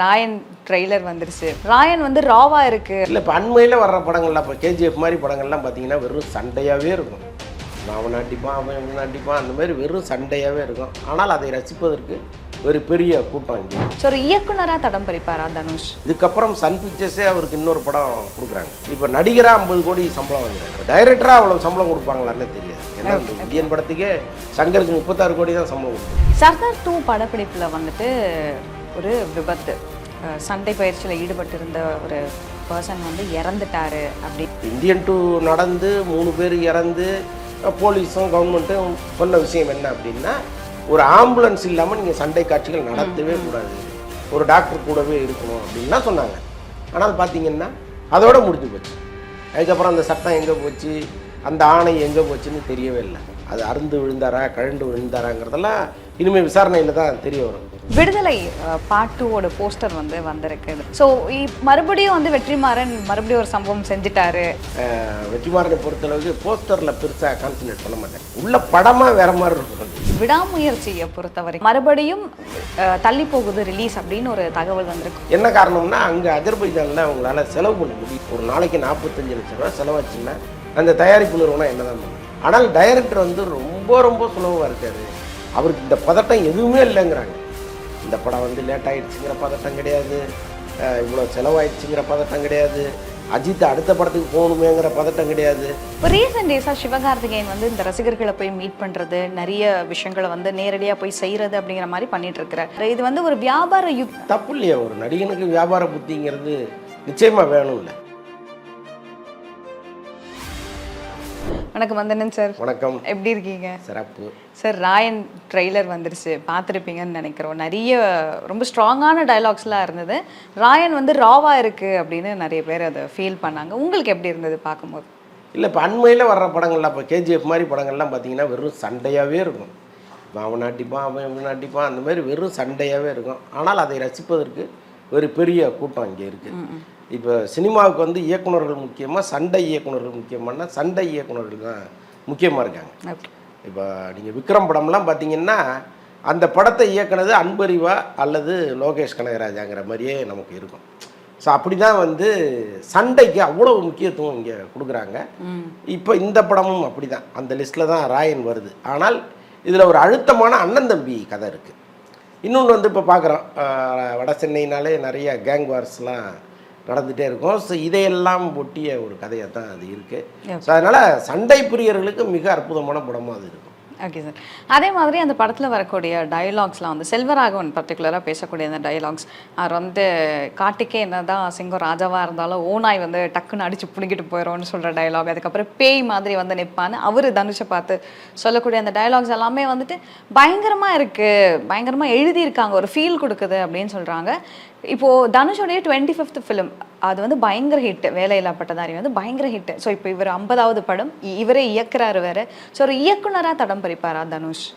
Rayan trailer வந்துருச்சு. ராயன் வந்து ராவா இருக்கு. இல்லை இப்போ அண்மையில் வர்ற படங்கள்லாம் இப்போ கேஜிஎஃப் மாதிரி படங்கள்லாம் பார்த்தீங்கன்னா வெறும் சண்டையாகவே இருக்கும். அவன் அடிப்பான் அவன் இவன் அடிப்பான் அந்த மாதிரி வெறும் சண்டையாகவே இருக்கும். ஆனால் அதை ரசிப்பதற்கு ஒரு பெரிய கூட்டம் இங்கே ஸோ ஒரு இயக்குனரா தடம் பதிப்பாரா தனுஷ்? இதுக்கப்புறம் சன் பிக்சர்ஸே அவருக்கு இன்னொரு படம் கொடுக்குறாங்க. இப்போ நடிகராக ஐம்பது கோடி சம்பளம் வாங்குறாங்க. டைரக்டராக அவ்வளோ சம்பளம் கொடுப்பாங்களான்னு தெரியாது ஏன்னா இந்த இந்தியன் படத்துக்கே சங்கருக்கு முப்பத்தாறு கோடி தான் சம்பளம் கொடுக்கும் சர்தார் டூ படப்பிடிப்புல வந்துட்டு ஒரு விபத்து. சண்டை பயிற்சியில் ஈடுபட்டிருந்த ஒரு பர்சன் வந்து இறந்துட்டாரு அப்படி. இந்தியன் டூ நடந்து மூணு பேர் இறந்து போலீஸும் கவர்மெண்ட்டும் சொன்ன விஷயம் என்ன அப்படின்னா ஒரு ஆம்புலன்ஸ் இல்லாமல் நீங்கள் சண்டை காட்சிகள் நடத்தவே கூடாது. ஒரு டாக்டர் கூடவே இருக்கணும் அப்படின்னு தான் சொன்னாங்க. ஆனால் பார்த்தீங்கன்னா அதோட முடிஞ்சு போச்சு. அதுக்கப்புறம் அந்த சட்டம் எங்கே போச்சு அந்த ஆணை எங்கே போச்சுன்னு தெரியவே இல்லை. அது அருந்து விழுந்தாரா கழண்டு விழுந்தாராங்கிறதெல்லாம் இனிமேல் விசாரணையில் தான் தெரிய வரும். விடுதலை பார்ட் டூவோட போஸ்டர் வந்து வந்திருக்கு ஸோ மறுபடியும் வந்து வெற்றிமாறன் மறுபடியும் ஒரு சம்பவம் செஞ்சுட்டாரு. வெற்றிமாறனை பொறுத்தளவுக்கு போஸ்டரில் பெருசாக கான்சன்ட்ரேட் பண்ண மாட்டேன். உள்ள படமாக வேற மாதிரி இருக்கும். விடாமுயற்சியை பொறுத்தவரை மறுபடியும் தள்ளி போகுது ரிலீஸ் அப்படின்னு ஒரு தகவல் வந்திருக்கு. என்ன காரணம்னா அங்கே அஜர்பைஜானில் அவங்களால செலவு பண்ண முடியும் ஒரு நாளைக்கு நாற்பத்தஞ்சு லட்ச ரூபா செலவாச்சுன்னா அந்த தயாரிப்பு நிறுவனம் என்ன தான் ஆனால் டைரக்டர் வந்து ரொம்ப ரொம்ப சுலபமாக இருக்காரு. அவருக்கு இந்த பதட்டம் எதுவுமே இல்லைங்கிறாங்க. இந்த படம் வந்து லேட் ஆயிடுச்சுங்கிற பதட்டம் கிடையாது. இவ்வளோ செலவாயிடுச்சுங்கிற பதட்டம் கிடையாது. அஜித் அடுத்த படத்துக்கு போகணுமேங்கிற பதட்டம் கிடையாது. இப்போ ரீசெண்ட் டேஸாக சிவகார்த்திகேயன் வந்து இந்த ரசிகர்களை போய் மீட் பண்ணுறது நிறைய விஷயங்களை வந்து நேரடியாக போய் செய்கிறது அப்படிங்கிற மாதிரி பண்ணிட்டு இருக்கிறார். இது வந்து ஒரு வியாபார யுக் தப்பு இல்லையா ஒரு நடிகனுக்கு வியாபார புத்திங்கிறது நிச்சயமாக வேணும்ல. வணக்கம் வந்தனன் சார் வணக்கம். எப்படி இருக்கீங்க? சிறப்பு. சார் ராயன் ட்ரெய்லர் வந்துருச்சு. பார்த்துருப்பீங்கன்னு நினைக்கிறோம். நிறைய ரொம்ப ஸ்ட்ராங்கான டயலாக்ஸ்லாம் இருந்தது. ராயன் வந்து ராவா இருக்குது அப்படின்னு நிறைய பேர் அதை ஃபீல் பண்ணாங்க. உங்களுக்கு எப்படி இருந்தது பார்க்கும்போது? இல்லை இப்போ அண்மையில் வர்ற படங்கள்லாம் இப்போ கேஜிஎஃப் மாதிரி படங்கள்லாம் பார்த்தீங்கன்னா வெறும் சண்டையாகவே இருக்கும். அவன் அடிப்பான் அவன் இவன் அடிப்பான் அந்த மாதிரி வெறும் சண்டையாகவே இருக்கும். ஆனால் அதை ரசிப்பதற்கு ஒரு பெரிய கூட்டம் இங்கே இருக்குது இப்போ சினிமாவுக்கு வந்து இயக்குனர்கள் முக்கியமாக சண்டை இயக்குனர்கள் முக்கியமானா சண்டை இயக்குனர்கள் தான் முக்கியமாக இருக்காங்க. இப்போ நீங்கள் விக்ரம் படம்லாம் பார்த்தீங்கன்னா அந்த படத்தை இயக்குனது அன்பறிவா அல்லது லோகேஷ் கனகராஜாங்கிற மாதிரியே நமக்கு இருக்கும். ஸோ அப்படி தான் வந்து சண்டைக்கு அவ்வளோ முக்கியத்துவம் இங்கே கொடுக்குறாங்க. இப்போ இந்த படமும் அப்படி தான் அந்த லிஸ்ட்டில் தான் ராயன் வருது. ஆனால் இதில் ஒரு அழுத்தமான அண்ணன் தம்பி கதை இருக்குது இன்னொன்று வந்து இப்போ பார்க்குறோம் வட சென்னைனாலே நிறைய கேங் வார்ஸ்லாம் நடந்துகிட்டே இருக்கும். ஸோ இதையெல்லாம் ஒட்டிய ஒரு கதையாக தான் அது இருக்குது ஸோ அதனால் சண்டை பிரியர்களுக்கு மிக அற்புதமான படமாக அது இருக்கும். ஓகே சார் அதே மாதிரி அந்த படத்தில் வரக்கூடிய டயலாக்ஸ்லாம் வந்து செல்வராகவன் பர்டிகுலராக பேசக்கூடிய அந்த டயலாக்ஸ் அவர் வந்து காட்டுக்கே என்னதான் சிங்கம் ராஜாவாக இருந்தாலும் ஓனாய் வந்து டக்குன்னு அடிச்சு பிடிக்கிட்டு போயிடும்னு சொல்கிற டயலாக் அதுக்கப்புறம் பேய் மாதிரி வந்து நிற்பான்னு அவர் தனுஷை பார்த்து சொல்லக்கூடிய அந்த டயலாக்ஸ் எல்லாமே வந்துட்டு பயங்கரமாக இருக்குது பயங்கரமாக எழுதியிருக்காங்க. ஒரு ஃபீல் கொடுக்குது அப்படின்னு சொல்கிறாங்க இப்போது தனுஷோடைய டுவெண்ட்டி ஃபிஃப்த் ஃபிலிம் அது வந்து பயங்கர ஹிட் வேலையில்லா பட்டதாரி வந்து பயங்கர ஹிட் ஸோ இப்போ இவர் ஐம்பதாவது படம் இவரே இயக்குறாரு வேறு. ஸோ ஒரு இயக்குனராக தடம் பறிப்பாரா தனுஷ்?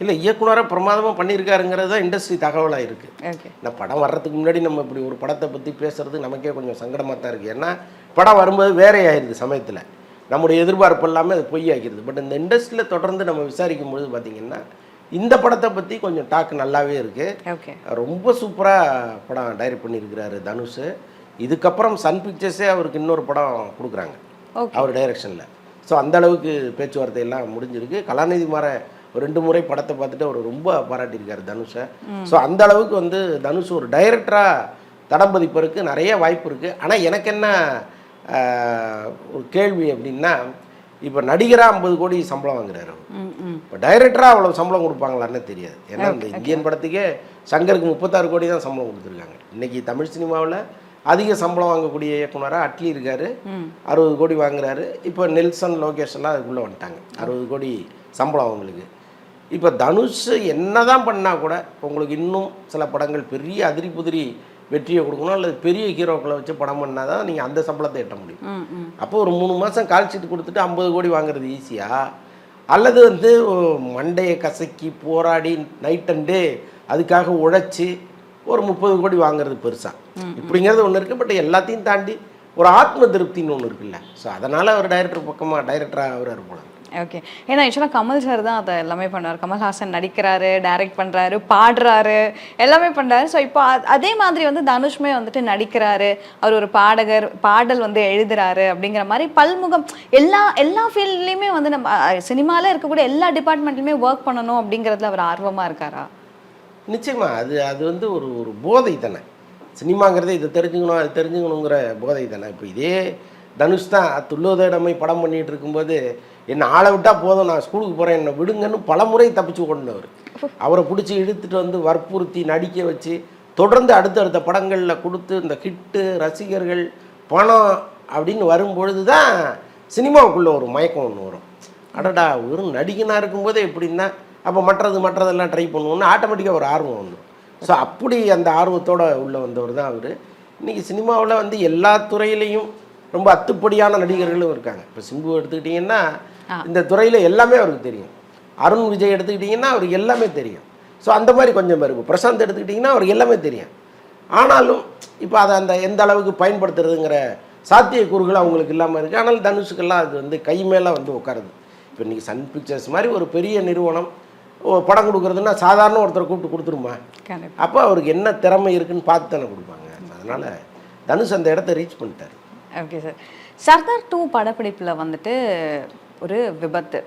இல்லை இயக்குனராக பிரமாதமாக பண்ணியிருக்காருங்கிறது தான் இண்டஸ்ட்ரி தகவலாக இருக்குது ஓகே இந்த படம் வர்றதுக்கு முன்னாடி நம்ம இப்படி ஒரு படத்தை பற்றி பேசுறது நமக்கே கொஞ்சம் சங்கடமாக தான் இருக்குது ஏன்னா படம் வரும்போது வேறே ஆயிடுது சமயத்தில். நம்முடைய எதிர்பார்ப்பு எல்லாமே அது பொய்யாக்கிடுது பட் இந்த இண்டஸ்ட்ரியில் தொடர்ந்து நம்ம விசாரிக்கும் பொழுது பார்த்திங்கன்னா இந்த படத்தை பற்றி கொஞ்சம் டாக் நல்லாவே இருக்குது ரொம்ப சூப்பராக படம் டைரக்ட் பண்ணியிருக்கிறாரு தனுஷ். இதுக்கப்புறம் சன் பிக்சர்ஸே அவருக்கு இன்னொரு படம் கொடுக்குறாங்க. அவர் டைரக்ஷனில் ஸோ அந்த அளவுக்கு பேச்சுவார்த்தை எல்லாம் முடிஞ்சிருக்கு. கலாநிதி மாற ஒரு ரெண்டு முறை படத்தை பார்த்துட்டு அவர் ரொம்ப பாராட்டியிருக்காரு தனுஷை. ஸோ அந்த அளவுக்கு வந்து தனுஷ் ஒரு டைரக்டராக தடம் பதிப்பதற்கு நிறைய வாய்ப்பு இருக்குது ஆனால் எனக்கு என்ன ஒரு கேள்வி அப்படின்னா இப்போ நடிகராக ஐம்பது கோடி சம்பளம் வாங்குறாரு இப்போ டைரக்டராக அவ்வளோ சம்பளம் கொடுப்பாங்களான்னு தெரியாது. ஏன்னா இந்த இந்தியன் படத்துக்கே சங்கருக்கு முப்பத்தாறு கோடி தான் சம்பளம் கொடுத்துருக்காங்க. இன்னைக்கு தமிழ் சினிமாவில் அதிக சம்பளம் வாங்கக்கூடிய இயக்குனராக அட்லி இருக்காரு. அறுபது கோடி வாங்குறாரு. இப்போ நெல்சன் லோகேஷ் எல்லாம் அதுக்குள்ளே வந்துட்டாங்க. அறுபது கோடி சம்பளம் அவங்களுக்கு. இப்போ தனுஷ் என்னதான் பண்ணால் கூட உங்களுக்கு இன்னும் சில படங்கள் பெரிய அதிரி புதிரி வெற்றியை கொடுக்கணும் அல்லது பெரிய ஹீரோக்களை வச்சு படம் பண்ணால் தான் நீங்கள் அந்த சம்பளத்தை எட்ட முடியும். அப்போ ஒரு மூணு மாதம் கால் ஷீட் கொடுத்துட்டு ஐம்பது கோடி வாங்குறது ஈஸியா? அல்லது வந்து மண்டையை கசக்கி போராடி நைட் அண்ட் டே அதுக்காக உழைச்சி ஒரு முப்பது கோடி வாங்குறது பெருசா? இப்படிங்கிறது ஒன்று இருக்குது பட் எல்லாத்தையும் தாண்டி ஒரு ஆத்ம திருப்தின்னு ஒன்று இருக்குல்ல. ஸோ அதனால் அவர் டைரக்டர் பக்கமாக டைரக்டராக அவர் போல ஓகே ஏன்னா ஆக்சுவலாக கமல் சார் தான் அதை எல்லாமே பண்ணுவார். கமல்ஹாசன் நடிக்கிறாரு டைரக்ட் பண்ணுறாரு பாடுறாரு எல்லாமே பண்ணுறாரு ஸோ இப்போ அதே மாதிரி வந்து தனுஷ்மே வந்துட்டு நடிக்கிறாரு. அவர் ஒரு பாடகர் பாடல் வந்து எழுதுறாரு அப்படிங்கிற மாதிரி பல்முகம் எல்லா எல்லா ஃபீல்ட்லேயுமே வந்து நம்ம சினிமாவில் இருக்கக்கூடிய எல்லா டிபார்ட்மெண்ட்லையுமே ஒர்க் பண்ணணும் அப்படிங்கிறதுல அவர் ஆர்வமாக இருக்காரா? நிச்சயமா. அது அது வந்து ஒரு ஒரு போதை தானே. சினிமாங்கிறத இதை தெரிஞ்சுக்கணும் அது தெரிஞ்சுக்கணுங்கிற போதை தானே. இப்போ இதே தனுஷ் தான் துள்ளோதடமை படம் பண்ணிட்டு இருக்கும்போது என்னை ஆளை விட்டால் போதும் நான் ஸ்கூலுக்கு போகிறேன் என்னை விடுங்கன்னு பலமுறை தப்பிச்சு கொண்டவர் அவரை பிடிச்சி இழுத்துட்டு வந்து வற்புறுத்தி நடிக்க வச்சு தொடர்ந்து அடுத்தடுத்த படங்களில் கொடுத்து இந்த ஹிட்டு ரசிகர்கள் பணம் அப்படின்னு வரும்பொழுது தான் சினிமாவுக்குள்ளே ஒரு மயக்கம் ஒன்று வரும். அடடா வெறும் நடிகனாக இருக்கும்போதே எப்படின்னா அப்போ மற்றது மற்றதெல்லாம் ட்ரை பண்ணுவோம்னு ஆட்டோமேட்டிக்காக ஒரு ஆர்வம் வந்துடும் ஸோ அப்படி அந்த ஆர்வத்தோட உள்ளே வந்தவர் தான் அவர். இன்றைக்கி சினிமாவில் வந்து எல்லா துறையிலையும் ரொம்ப அத்துப்படியான நடிகர்களும் இருக்காங்க. இப்போ சிம்பு எடுத்துக்கிட்டிங்கன்னா இந்த துறையில் எல்லாமே அவருக்கு தெரியும். அருண் விஜய் எடுத்துக்கிட்டிங்கன்னா அவருக்கு எல்லாமே தெரியும். ஸோ அந்த மாதிரி கொஞ்சம் பேர் இப்போ பிரசாந்த் எடுத்துக்கிட்டிங்கன்னா அவருக்கு எல்லாமே தெரியும். ஆனாலும் இப்போ அதை அந்த எந்த அளவுக்கு பயன்படுத்துறதுங்கிற சாத்தியக்கூறுகள் அவங்களுக்கு இல்லாமல் இருக்குது ஆனால் தனுஷுக்கெல்லாம் அது வந்து கை மேலே வந்து உட்காருது. இப்போ இன்றைக்கி சன் பிக்சர்ஸ் மாதிரி ஒரு பெரிய நிறுவனம் படம் கொடுக்குறதுன்னா சாதாரண ஒருத்தரை கூப்பிட்டு கொடுத்துருமா? அப்போ அவருக்கு என்ன திறமை இருக்குன்னு பார்த்து தானே கொடுப்பாங்க. அதனால் தனுஷ் அந்த இடத்த ரீச் பண்ணிட்டார். ஓகே சார் சர்தார் டூ படப்பிடிப்பில் வந்துட்டு ஒரு விபத்து.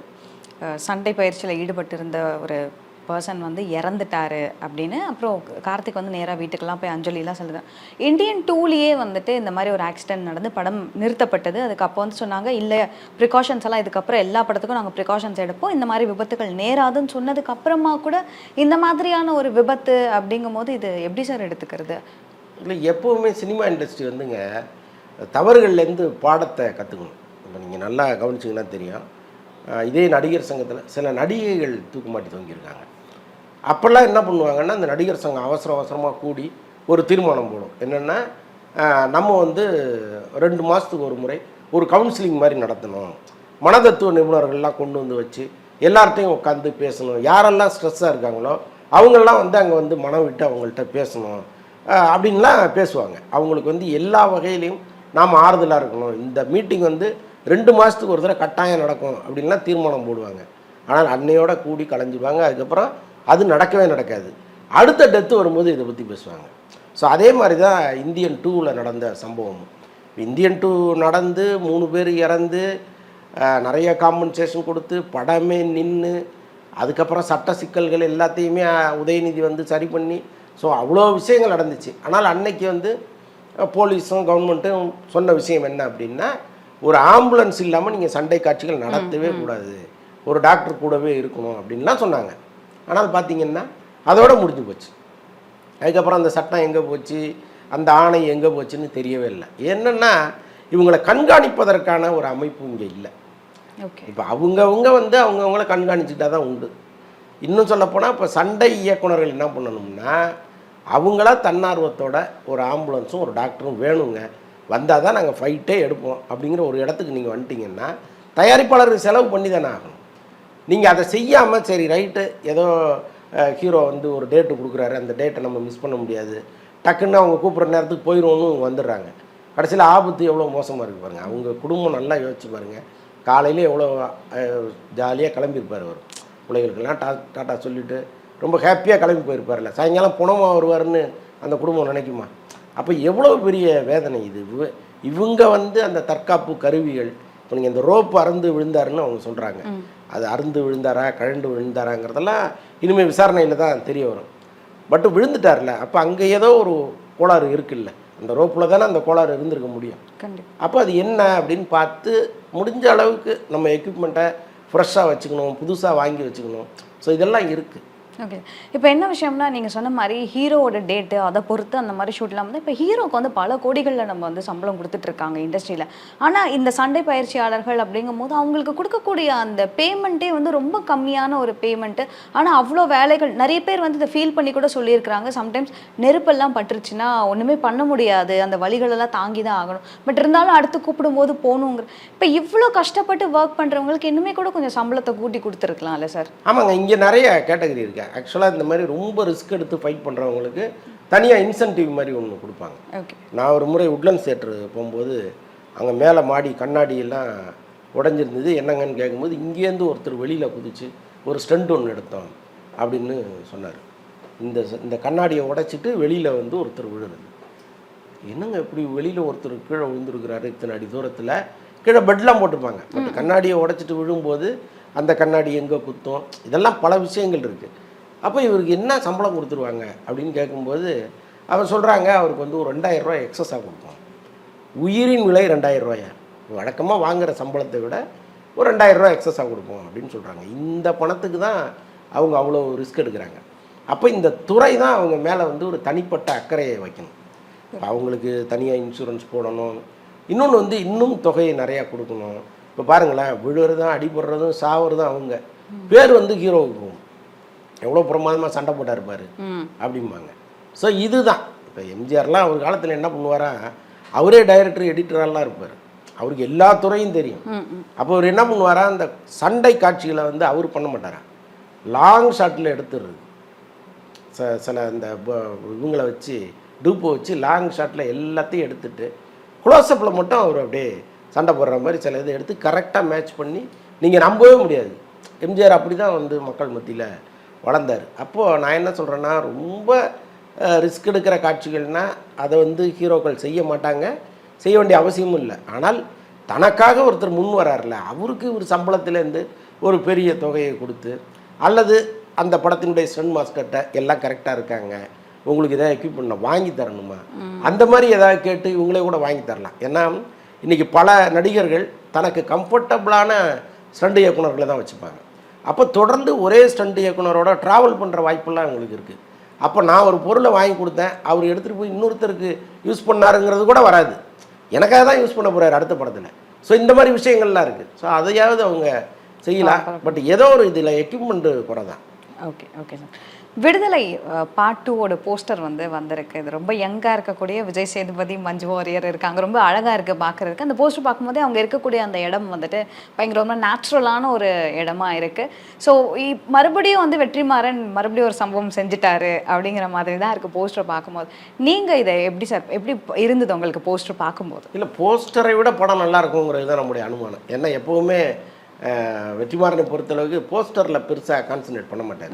சண்டை பயிற்சியில் ஈடுபட்டிருந்த ஒரு பர்சன் வந்து இறந்துட்டாரு அப்படின்னு அப்புறம் கார்த்திக் வந்து நேராக வீட்டுக்கெல்லாம் போய் அஞ்சலிலாம் செலுத்துறேன் இந்தியன் டூலேயே வந்துட்டு இந்த மாதிரி ஒரு ஆக்சிடென்ட் நடந்து படம் நிறுத்தப்பட்டது. அதுக்கு அப்போ வந்து சொன்னாங்க இல்லை ப்ரிகாஷன்ஸ் எல்லாம் இதுக்கப்புறம் எல்லா படத்துக்கும் நாங்கள் ப்ரிகாஷன்ஸ் எடுப்போம். இந்த மாதிரி விபத்துகள் நேராதுன்னு சொன்னதுக்கு அப்புறமா கூட இந்த மாதிரியான ஒரு விபத்து அப்படிங்கும்போது இது எப்படி சார் எடுத்துக்கிறது? இல்லை எப்போவுமே சினிமா இண்டஸ்ட்ரி வந்துங்க தவறுகள்லேருந்து பாடத்தை கற்றுக்கணும். இப்போ நீங்கள் நல்லா கவனிச்சிங்கன்னா தெரியும். இதே நடிகர் சங்கத்தில் சில நடிகைகள் தூக்கு மாட்டி தொங்கியிருக்காங்க அப்போல்லாம் என்ன பண்ணுவாங்கன்னா அந்த நடிகர் சங்கம் அவசர அவசரமாக கூடி ஒரு தீர்மானம் போடும். என்னென்னா நம்ம வந்து ரெண்டு மாதத்துக்கு ஒரு முறை ஒரு கவுன்சிலிங் மாதிரி நடத்தணும். மனதத்துவ நிபுணர்கள்லாம் கொண்டு வந்து வச்சு எல்லார்ட்டையும் உட்காந்து பேசணும். யாரெல்லாம் ஸ்ட்ரெஸ்ஸாக இருக்காங்களோ அவங்கெல்லாம் வந்து அங்கே வந்து மனம் விட்டு அவங்கள்ட்ட பேசணும். அப்படின்லாம் பேசுவாங்க. அவங்களுக்கு வந்து எல்லா வகையிலையும் நாம் ஆறுதலாக இருக்கணும். இந்த மீட்டிங் வந்து ரெண்டு மாதத்துக்கு ஒரு தடவை கட்டாயம் நடக்கும் அப்படின்லாம் தீர்மானம் போடுவாங்க. ஆனால் அன்னையோட கூடி கலைஞ்சிடுவாங்க அதுக்கப்புறம் அது நடக்கவே நடக்காது. அடுத்த டெத்து வரும்போது இதை பற்றி பேசுவாங்க. ஸோ அதே மாதிரி தான் இந்தியன் டூவில் நடந்த சம்பவம். இந்தியன் டூ நடந்து மூணு பேர் இறந்து நிறைய காம்பன்சேஷன் கொடுத்து படமே நின்று அதுக்கப்புறம் சட்ட சிக்கல்கள் எல்லாத்தையுமே உதயநிதி வந்து சரி பண்ணி ஸோ அவ்வளோ விஷயங்கள் நடந்துச்சு. ஆனால் அன்னைக்கு வந்து போலீஸும் கவர்மெண்ட்டும் சொன்ன விஷயம் என்ன அப்படின்னா ஒரு ஆம்புலன்ஸ் இல்லாமல் நீங்கள் சண்டை காட்சிகள் நடத்தவே கூடாது. ஒரு டாக்டர் கூடவே இருக்கணும் அப்படின்லாம் சொன்னாங்க. ஆனால் பார்த்தீங்கன்னா அதோட முடிஞ்சு போச்சு. அதுக்கப்புறம் அந்த சட்டம் எங்கே போச்சு? அந்த ஆணை எங்கே போச்சுன்னு தெரியவே இல்லை. என்னென்னா இவங்களை கண்காணிப்பதற்கான ஒரு அமைப்பு இங்கே இல்லை. ஓகே. இப்போ அவங்கவுங்க வந்து அவங்கவுங்கள கண்காணிச்சுட்டா தான் உண்டு. இன்னும் சொல்லப்போனால் இப்போ சண்டை இயக்குனர்கள் என்ன பண்ணணும்னா அவங்களா தன்னார்வத்தோட ஒரு ஆம்புலன்ஸும் ஒரு டாக்டரும் வேணுங்க. வந்தால் தான் நாங்கள் ஃபைட்டே எடுப்போம் அப்படிங்கிற ஒரு இடத்துக்கு நீங்கள் வந்துட்டீங்கன்னா தயாரிப்பாளருக்கு செலவு பண்ணி தானே ஆகணும். நீங்கள் அதை செய்யாமல் சரி ரைட்டு ஏதோ ஹீரோ வந்து ஒரு டேட்டு கொடுக்குறாரு அந்த டேட்டை நம்ம மிஸ் பண்ண முடியாது. டக்குன்னு அவங்க கூப்பிட்ற நேரத்துக்கு போயிடுவோன்னு வந்துடுறாங்க. கடைசியில் ஆபத்து எவ்வளோ மோசமாக இருக்கு பாருங்கள் அவங்க குடும்பம் நல்லா யோசிச்சு பாருங்கள் காலையில் எவ்வளோ ஜாலியாக கிளம்பியிருப்பார் அவர். பிள்ளைகளுக்கெல்லாம் டா டாட்டா சொல்லிவிட்டு ரொம்ப ஹாப்பியாக கிளம்பி போயிருப்பார்ல சாயங்காலம் புணமாக வருவார்னு அந்த குடும்பம் நினைக்குமா? அப்போ எவ்வளோ பெரிய வேதனை இது. இவ- இவங்க வந்து அந்த தற்காப்பு கருவிகள் இப்போ நீங்கள் இந்த ரோப் அறுந்து விழுந்தாருன்னு அவங்க சொல்கிறாங்க அது அறுந்து விழுந்தாரா கழண்டு விழுந்தாராங்கிறதெல்லாம் இனிமேல் விசாரணையில் தான் தெரிய வரும். பட் விழுந்துட்டார்ல அப்போ அங்கே ஏதோ ஒரு கோளாறு இருக்குல்ல. அந்த ரோப்பில் தானே அந்த கோளாறு இருந்திருக்க முடியும். அப்போ அது என்ன அப்படின்னு பார்த்து முடிஞ்ச அளவுக்கு நம்ம எக்யூப்மெண்ட்டை ஃப்ரெஷ்ஷாக வச்சுக்கணும் புதுசாக வாங்கி வச்சுக்கணும். ஸோ இதெல்லாம் இருக்குது ஓகே இப்போ என்ன விஷயம்னா நீங்கள் சொன்ன மாதிரி ஹீரோவோட டேட்டு அதை பொறுத்து அந்த மாதிரி ஷூட்லாம் வந்து இப்போ ஹீரோக்கு வந்து பல கோடிகளில் நம்ம வந்து சம்பளம் கொடுத்துட்ருக்காங்க இண்டஸ்ட்ரியில் ஆனால் இந்த சண்டை பயிற்சியாளர்கள் அப்படிங்கும் போது அவங்களுக்கு கொடுக்கக்கூடிய அந்த பேமெண்ட்டே வந்து ரொம்ப கம்மியான ஒரு பேமெண்ட்டு ஆனால் அவ்வளோ வேலைகள் நிறைய பேர் வந்து இதை ஃபீல் பண்ணி கூட சொல்லியிருக்கிறாங்க. சம்டைம்ஸ் நெருப்பெல்லாம் பட்டுருச்சுன்னா ஒன்றுமே பண்ண முடியாது. அந்த வழிகளெல்லாம் தாங்கி தான் ஆகணும். பட் இருந்தாலும் அடுத்து கூப்பிடும்போது போகணுங்கிற இப்போ இவ்வளோ கஷ்டப்பட்டு ஒர்க் பண்ணுறவங்களுக்கு இன்னுமே கூட கொஞ்சம் சம்பளத்தை கூட்டி கொடுத்துருக்கலாம்ல சார் ஆமாங்க இங்கே நிறைய கேட்டகரி இருக்குது ஆக்சுவலாக இந்த மாதிரி ரொம்ப ரிஸ்க் எடுத்து ஃபைட் பண்ணுறவங்களுக்கு தனியாக இன்சென்டிவ் மாதிரி ஒன்று கொடுப்பாங்க. நான் ஒரு முறை உட்லண்ட்ஸ் தேட்டர் போகும்போது அங்கே மேலே மாடி கண்ணாடி எல்லாம் உடஞ்சிருந்தது. என்னங்கன்னு கேட்கும்போது இங்கேருந்து ஒருத்தர் வெளியில் குதிச்சு ஒரு ஸ்டண்ட் ஒன்று எடுத்தோம் அப்படின்னு சொன்னார். இந்த இந்த கண்ணாடியை உடைச்சிட்டு வெளியில் வந்து ஒருத்தர் விழுறது என்னங்க இப்படி வெளியில் ஒருத்தர் கீழே விழுந்துருக்கிறாரு இத்தனை அடி தூரத்தில்? கீழே பெட்லாம் போட்டிருப்பாங்க. பட் கண்ணாடியை உடைச்சிட்டு விழும்போது அந்த கண்ணாடி எங்கே குத்தும்? இதெல்லாம் பல விஷயங்கள் இருக்குது அப்போ இவருக்கு என்ன சம்பளம் கொடுத்துருவாங்க அப்படின்னு கேட்கும்போது அவர் சொல்கிறாங்க அவருக்கு வந்து ஒரு ரெண்டாயிரம் ரூபாய் எக்ஸஸாக கொடுப்போம் உயிரின் விலை ரெண்டாயிரம் ரூபாயா? வழக்கமாக வாங்குற சம்பளத்தை விட ஒரு ரெண்டாயிரம் ரூபாய் எக்ஸஸாக கொடுப்போம் அப்படின்னு சொல்கிறாங்க இந்த பணத்துக்கு தான் அவங்க அவ்வளோ ரிஸ்க் எடுக்கிறாங்க. அப்போ இந்த துறை தான் அவங்க மேலே வந்து ஒரு தனிப்பட்ட அக்கறையை வைக்கணும். இப்போ அவங்களுக்கு தனியாக இன்சூரன்ஸ் போடணும். இன்னொன்று வந்து இன்னும் தொகையை நிறையா கொடுக்கணும். இப்போ பாருங்களேன் விழுறதும் அடிபடுறதும் சாவறதும் அவங்க. பேர் வந்து ஹீரோவுக்கு போகும். எவ்வளோ பிரமாதமாக சண்டை போட்டா இருப்பார் ம் அப்படிம்பாங்க. ஸோ இதுதான். இப்போ எம்ஜிஆர்லாம் அவர் காலத்தில் என்ன பண்ணுவாரா அவரே டைரக்டர் எடிட்டரெல்லாம் இருப்பார். அவருக்கு எல்லா துறையும் தெரியும். அப்போ அவர் என்ன பண்ணுவாரா அந்த சண்டை காட்சிகளை வந்து அவர் பண்ண மாட்டாரா? லாங் ஷாட்டில் எடுத்துடுறது ச சில இந்த இவங்களை வச்சு டூப்பை வச்சு லாங் ஷாட்டில் எல்லாத்தையும் எடுத்துட்டு க்ளோஸ்அப்பில் மட்டும் அவர் அப்படியே சண்டை போடுற மாதிரி சில இதை எடுத்து கரெக்டாக மேட்ச் பண்ணி நீங்கள் நம்பவே முடியாது. எம்ஜிஆர் அப்படி தான் வந்து மக்கள் மத்தியில் வளர்ந்தார். அப்போது நான் என்ன சொல்கிறேன்னா ரொம்ப ரிஸ்க் எடுக்கிற காட்சிகள்னால் அதை வந்து ஹீரோக்கள் செய்ய மாட்டாங்க. செய்ய வேண்டிய அவசியமும் இல்லை. ஆனால் தனக்காக ஒருத்தர் முன் வரார்ல அவருக்கு ஒரு சம்பளத்திலேருந்து ஒரு பெரிய தொகையை கொடுத்து அல்லது அந்த படத்தினுடைய ஸ்டன் மாஸ்டர்கிட்ட எல்லாம் கரெக்டாக இருக்காங்க. உங்களுக்கு எதாவது எக்யூப்மெண்ட் வாங்கி தரணுமா? அந்த மாதிரி ஏதாவது கேட்டு இவங்களே கூட வாங்கி தரலாம். ஏன்னா இன்றைக்கி பல நடிகர்கள் தனக்கு கம்ஃபர்டபுளான ஸ்டண்ட் இயக்குனர்களை தான் வச்சுப்பாங்க. அப்போ தொடர்ந்து ஒரே ஸ்டண்ட் இயக்குனரோட ட்ராவல் பண்ணுற வாய்ப்பெல்லாம் உங்களுக்கு இருக்குது அப்போ நான் ஒரு பொருளை வாங்கி கொடுத்தேன் அவர் எடுத்துகிட்டு போய் இன்னொருத்தருக்கு யூஸ் பண்ணாருங்கிறது கூட வராது. எனக்காக தான் யூஸ் பண்ண போகிறார் அடுத்த படத்தில். ஸோ இந்த மாதிரி விஷயங்கள்லாம் இருக்குது ஸோ அதையாவது அவங்க செய்யலாம். பட் ஏதோ ஒரு இதில் எக்யூப்மெண்ட்டு குறை தான் okay okay sir Viduthalai part டூவோட போஸ்டர் வந்து வந்திருக்கு. இது ரொம்ப யங்காக இருக்கக்கூடிய விஜய் சேதுபதி மஞ்சு வாரியர் இருக்காங்க. ரொம்ப அழகாக இருக்குது பார்க்குறதுக்கு அந்த போஸ்டர் பார்க்கும்போதே அவங்க இருக்கக்கூடிய அந்த இடம் வந்துட்டு பயங்கர ரொம்ப நேச்சுரலான ஒரு இடமா இருக்குது ஸோ மறுபடியும் வந்து வெற்றிமாறன் மறுபடியும் ஒரு சம்பவம் செஞ்சுட்டாரு அப்படிங்கிற மாதிரி தான் இருக்குது போஸ்டர் பார்க்கும்போது. நீங்கள் இதை எப்படி சார் எப்படி இருந்தது உங்களுக்கு போஸ்டர் பார்க்கும்போது? இல்லை போஸ்டரை விட படம் நல்லா இருக்குங்கிறது தான் நம்முடைய அனுமானம். ஏன்னா எப்போவுமே வெற்றிமாறனை பொறுத்தளவுக்கு போஸ்டரில் பெருசாக கான்சன்ட்ரேட் பண்ண மாட்டார்.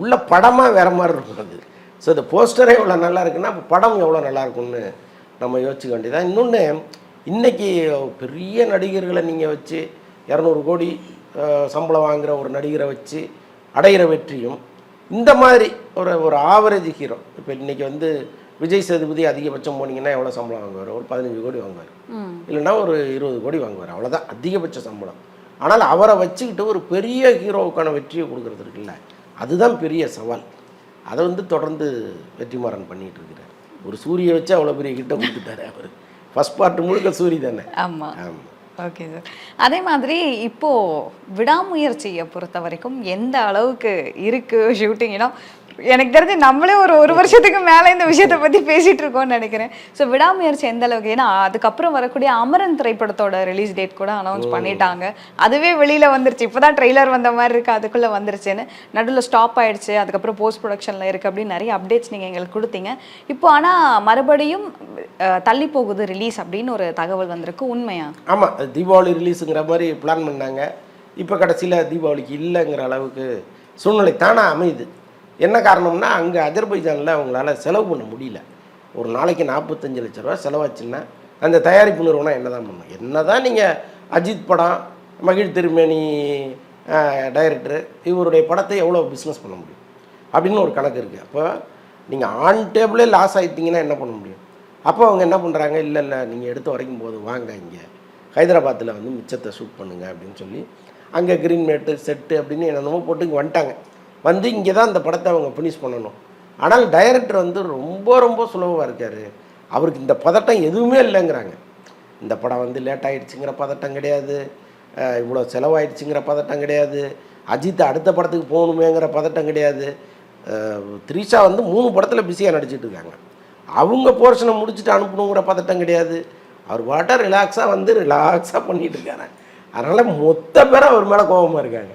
உள்ள படமாக வேற மாதிரி இருக்கும் அது. ஸோ இந்த போஸ்டரே இவ்வளோ நல்லா இருக்குன்னா அப்போ படம் எவ்வளோ நல்லா இருக்கும்னு நம்ம யோசிக்க வேண்டியதான் இன்னொன்று இன்னைக்கு பெரிய நடிகர்களை நீங்கள் வச்சு இரநூறு கோடி சம்பளம் வாங்குற ஒரு நடிகரை வச்சு அடையிற வெற்றியும் இந்த மாதிரி ஒரு ஒரு ஆவரேஜ் ஹீரோ. இப்போ இன்னைக்கு வந்து விஜய் சேதுபதி அதிகபட்சம் போனீங்கன்னா எவ்வளோ சம்பளம் வாங்குவார்? ஒரு பதினஞ்சு கோடி வாங்குவார். இல்லைன்னா ஒரு இருபது கோடி வாங்குவார். அவ்வளோதான் அதிகபட்ச சம்பளம். ஆனால் அவரை வச்சுக்கிட்டு ஒரு பெரிய ஹீரோவுக்கான வெற்றியை கொடுக்கறது இருக்குல்ல? அதுதான் பெரிய சவால். அதை வந்து தொடர்ந்து வெற்றிமாறன் பண்ணிட்டு இருக்கிறார். ஒரு சூரிய வச்சு அவ்வளோ பெரிய கிட்ட கொடுத்துட்டாரு அவர். ஃபர்ஸ்ட் பார்ட் முழுக்க சூரி தானே? ஆமாம் ஆமாம் ஓகே சார் அதே மாதிரி இப்போ விடாமுயற்சியை பொறுத்த வரைக்கும் எந்த அளவுக்கு இருக்கு ஷூட்டிங் ஏன்னா எனக்கு தெரிஞ்சு நம்மளே ஒரு ஒரு வருஷத்துக்கு மேலே இந்த விஷயத்தை பற்றி பேசிட்டு இருக்கோம்னு நினைக்கிறேன். ஸோ விடாமுயற்சி எந்த அளவுக்கு? ஏன்னா அதுக்கப்புறம் வரக்கூடிய அமரன் திரைப்படத்தோட ரிலீஸ் டேட் கூட அனௌன்ஸ் பண்ணிட்டாங்க. அதுவே வெளியில வந்துருச்சு. இப்போதான் ட்ரெய்லர் வந்த மாதிரி இருக்கு. அதுக்குள்ள வந்துருச்சுன்னு. நடுவில் ஸ்டாப் ஆயிடுச்சு. அதுக்கப்புறம் போஸ்ட் ப்ரொடக்ஷன்ல இருக்கு அப்படின்னு நிறைய அப்டேட்ஸ் நீங்க எங்களுக்கு கொடுத்தீங்க. இப்போ ஆனா மறுபடியும் தள்ளி போகுது ரிலீஸ் அப்படின்னு ஒரு தகவல் வந்திருக்கு. உண்மையா? ஆமாம் தீபாவளி ரிலீஸுங்கிற மாதிரி பிளான் பண்ணாங்க. இப்போ கடைசியில் தீபாவளிக்கு இல்லைங்கிற அளவுக்கு சூழ்நிலை தானாக அமையுது. என்ன காரணம்னா அங்கே அஜர்பைஜானில் அவங்களால செலவு பண்ண முடியல. ஒரு நாளைக்கு நாற்பத்தஞ்சு லட்ச ரூபா செலவாச்சுன்னா அந்த தயாரிப்பு நிறுவனம் என்ன தான் பண்ணும்? என்ன தான் நீங்கள் அஜித் படம் மகிழ் திருமேனி டைரக்டர் இவருடைய படத்தை எவ்வளோ பிஸ்னஸ் பண்ண முடியும்? அப்படின்னு ஒரு கணக்கு இருக்குது அப்போ நீங்கள் ஆன் டேபிளே லாஸ் ஆகிட்டீங்கன்னா என்ன பண்ண முடியும்? அப்போ அவங்க என்ன பண்ணுறாங்க இல்லை இல்லை நீங்கள் எடுத்து வரைக்கும் போது வாங்க இங்கே. ஹைதராபாத்தில் வந்து மிச்சத்தை ஷூட் பண்ணுங்கள் அப்படின்னு சொல்லி அங்கே க்ரீன் மேட்டு செட்டு அப்படின்னு என்னென்னமோ போட்டு இங்கே வந்துட்டாங்க. வந்து இங்கே தான் இந்த படத்தை அவங்க ஃபினிஷ் பண்ணணும். ஆனால் டைரக்டர் வந்து ரொம்ப ரொம்ப சுலபமாக இருக்கார். அவருக்கு இந்த பதட்டம் எதுவுமே இல்லைங்கிறாங்க. இந்த படம் வந்து லேட் ஆகிடுச்சுங்கிற பதட்டம் கிடையாது. இவ்வளோ செலவாயிடுச்சுங்கிற பதட்டம் கிடையாது. அஜித் அடுத்த படத்துக்கு போகணுமேங்கிற பதட்டம் கிடையாது. த்ரீஷா வந்து மூணு படத்தில் பிஸியாக நடிச்சிட்டு இருக்காங்க. அவங்க போர்ஷனை முடிச்சுட்டு அனுப்பணுங்கிற பதட்டம் கிடையாது. அவர் பாட்டை ரிலாக்ஸாக வந்து ரிலாக்ஸாக பண்ணிகிட்டு இருக்காரு. அதனால் மொத்த பேரும் அவர் மேலே கோபமாக இருக்காங்க.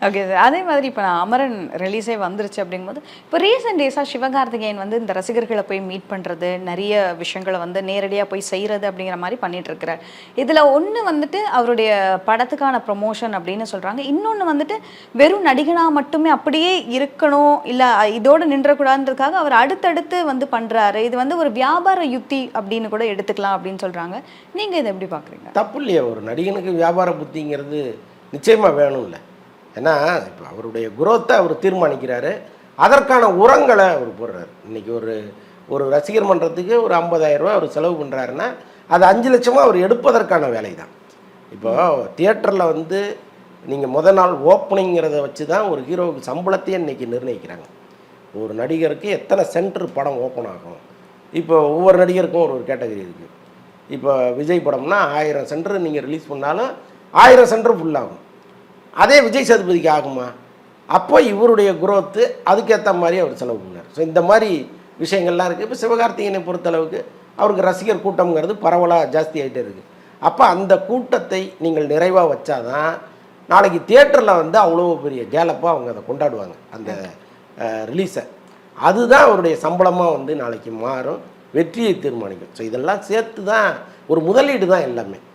ஓகே சார் அதே மாதிரி இப்போ நான் அமரன் ரிலீஸே வந்துருச்சு அப்படிங்கும்போது இப்போ ரீசெண்ட் டேஸாக சிவகார்த்திகேயன் வந்து இந்த ரசிகர்களை போய் மீட் பண்ணுறது நிறைய விஷயங்களை வந்து நேரடியாக போய் செய்கிறது அப்படிங்கிற மாதிரி பண்ணிகிட்ருக்கிறார் இதில் ஒன்று வந்துட்டு அவருடைய படத்துக்கான ப்ரொமோஷன் அப்படின்னு சொல்கிறாங்க இன்னொன்று வந்துட்டு வெறும் நடிகனாக மட்டுமே அப்படியே இருக்கணும் இல்லை இதோடு நின்றக்கூடாதுன்றதுக்காக அவர் அடுத்தடுத்து வந்து பண்ணுறாரு இது வந்து ஒரு வியாபார யுக்தி அப்படின்னு கூட எடுத்துக்கலாம் அப்படின்னு சொல்கிறாங்க நீங்கள் இதை எப்படி பார்க்குறீங்க தப்பு இல்லையா. ஒரு நடிகனுக்கு வியாபார புத்திங்கிறது நிச்சயமாக வேணும்ல. ஏன்னா இப்போ அவருடைய குரோத்தை அவர் தீர்மானிக்கிறாரு. அதற்கான உரங்களை அவர் போடுறாரு. இன்றைக்கி ஒரு ஒரு ரசிகர் மன்றத்துக்கு ஒரு 50000 ரூபாய் அவர் செலவு பண்ணுறாருன்னா அது அஞ்சு லட்சமாக அவர் எடுப்பதற்கான வேலை தான் இப்போ தியேட்டரில் வந்து நீங்கள் முத நாள் ஓப்பனிங்கிறத வச்சு தான் ஒரு ஹீரோவுக்கு சம்பளத்தையே இன்றைக்கி நிர்ணயிக்கிறாங்க. ஒரு நடிகருக்கு எத்தனை சென்டர் படம் ஓப்பன் ஆகும்? இப்போ ஒவ்வொரு நடிகருக்கும் ஒரு ஒரு கேட்டகரி இருக்குது இப்போ விஜய் படம்னா ஆயிரம் சென்டர் நீங்கள் ரிலீஸ் பண்ணாலும் ஆயிரம் சென்டர் ஃபுல்லாகும் அதே விஜய் சேதுபதிக்கு ஆகுமா? அப்போ இவருடைய குரோத்து அதுக்கேற்ற மாதிரி அவர் செலவு பண்ணார். ஸோ இந்த மாதிரி விஷயங்கள்லாம் இருக்குது இப்போ சிவகார்த்திகேயனை பொறுத்தளவுக்கு அவருக்கு ரசிகர் கூட்டம்ங்கிறது பரவலாக ஜாஸ்தி ஆகிட்டே இருக்குது அப்போ அந்த கூட்டத்தை நீங்கள் நிறைவாக வச்சாதான் நாளைக்கு தியேட்டரில் வந்து அவ்வளோ பெரிய கேலப்பாக அவங்க அதை கொண்டாடுவாங்க அந்த ரிலீஸை அதுதான் அவருடைய சம்பளமாக வந்து நாளைக்கு மாறும் வெற்றியை தீர்மானிக்கும். ஸோ இதெல்லாம் சேர்த்து தான் ஒரு முதலீடு தான் எல்லாமே.